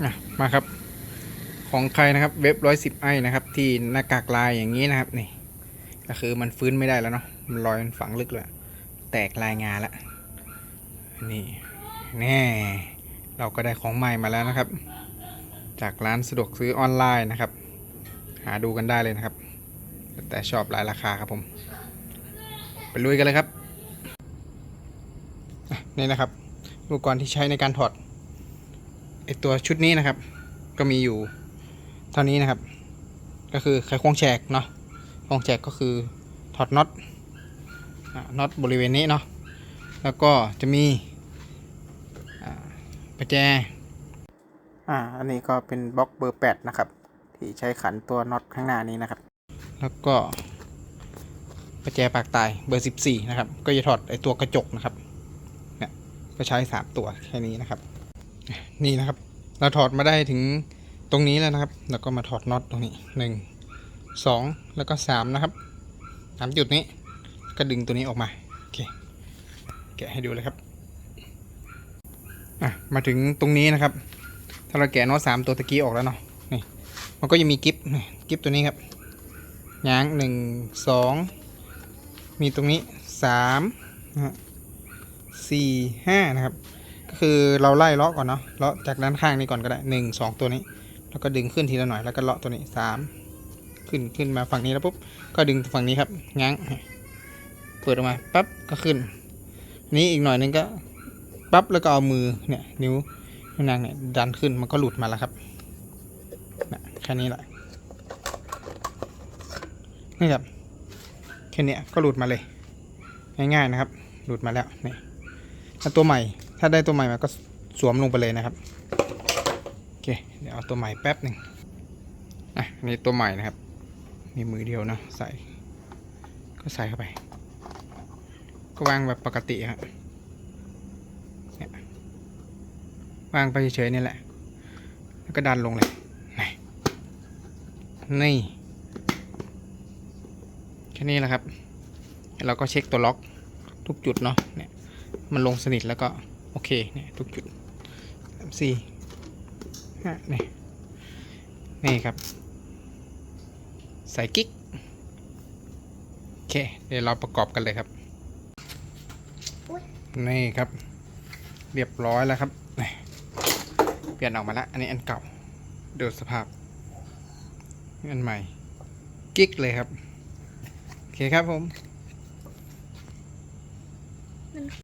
อะมาครับ ของใครนะครับเว็บร้อยสิบไอนะครับ ที่หน้ากากลายอย่างนี้นะครับนี่ก็คือมันฟื้นไม่ได้แล้วเนาะมันรอยมันฝังลึกแล้วแตกลายงาแล้วนี่แน่เราก็ได้ของใหม่มาแล้วนะครับ จากร้านสะดวกซื้อออนไลน์นะครับ หาดูกันได้เลยนะครับ แต่ชอบหลายราคาครับผม ไปลุยกันเลยครับนี่นะครับอุปกรณ์ที่ใช้ในการถอด ตัวชุดนี้นะครับ ก็มีอยู่เท่านี้นะครับ ก็คือไขควงแฉกเนาะควงแฉกก็คือถอดน็อตน็อตบริเวณนี้เนาะแล้วก็จะมีประแจอ่าอันนี้ก็เป็นบล็อกเบอร์ 8 นะครับ ที่ใช้ขันตัวน็อตข้างหน้านี้นะครับ แล้วก็ประแจปากตายเบอร์ 14 นะครับ ก็จะถอดไอตัวกระจกนะครับเนี่ยก็ใช้ 3 ตัวแค่นี้นะครับ นี่นะครับ เราถอดมาได้ถึงตรงนี้แล้วนะครับ แล้วก็มาถอดน็อตตรงนี้หนึ่งสองแล้วก็สามนะครับสามจุดนี้ก็ดึงตัวนี้ออกมาโอเคแกะให้ดูเลยครับอะมาถึงตรงนี้นะครับ ถ้าเราแกะน็อตสามตัวตะกี้ออกแล้วเนาะนี่มันก็จะมีกิฟนี่กิฟต์ตัวนี้ครับย้างหนึ่งสองมีตรงนี้สามนะฮะสี่ห้านะครับ คือเราไล่เลาะก่อนเนาะเลาะจากด้านข้างนี้ก่อนก็ได้หนึ่งสองตัวนี้ แล้วก็ดึงขึ้นทีละหน่อยแล้วก็เลาะตัวนี้สามขึ้นขึ้นมาฝั่งนี้แล้วปุ๊บก็ดึงฝั่งนี้ครับง้างเปิดออกมาปั๊บก็ขึ้น นี้อีกหน่อยนึงก็ปั๊บแล้วก็เอามือเนี่ยนิ้วนิ้วนางเนี่ยดันขึ้นมันก็หลุดมาแล้วครับนะแค่นี้แหละนี่ครับแค่นี้ก็หลุดมาเลย ง่ายๆนะครับ หลุดมาแล้วนี่ตัวใหม่ ถ้าได้ตัวใหม่มาก็สวมลงไปเลยนะครับโอเคเดี๋ยวเอาตัวใหม่แป๊บหนึ่งอะนนี่ตัวใหม่นะครับ มีมือเดียวนะใส่ ก็ใส่เข้าไป ก็วางแบบปกติครับเนี่ยวางไปเฉยๆนี่แหละ แล้วก็ดันลงเลยนี่นี่แค่นี้แหละครับ เราก็เช็คตัวล็อกทุกจุดเนาะเนี่ยมันลงสนิทแล้วก็ โอเคเนี่ยทุกจุดสี่ห้นี่นี่ครับ ใส่กิ๊ก โอเค เดี๋ยวเราประกอบกันเลยครับ นี่ครับ เรียบร้อยแล้วครับนี่เปลี่ยนออกมาแล้ว อันนี้อันเก่า ดูสภาพ อันใหม่ กิ๊กเลยครับ โอเคครับผม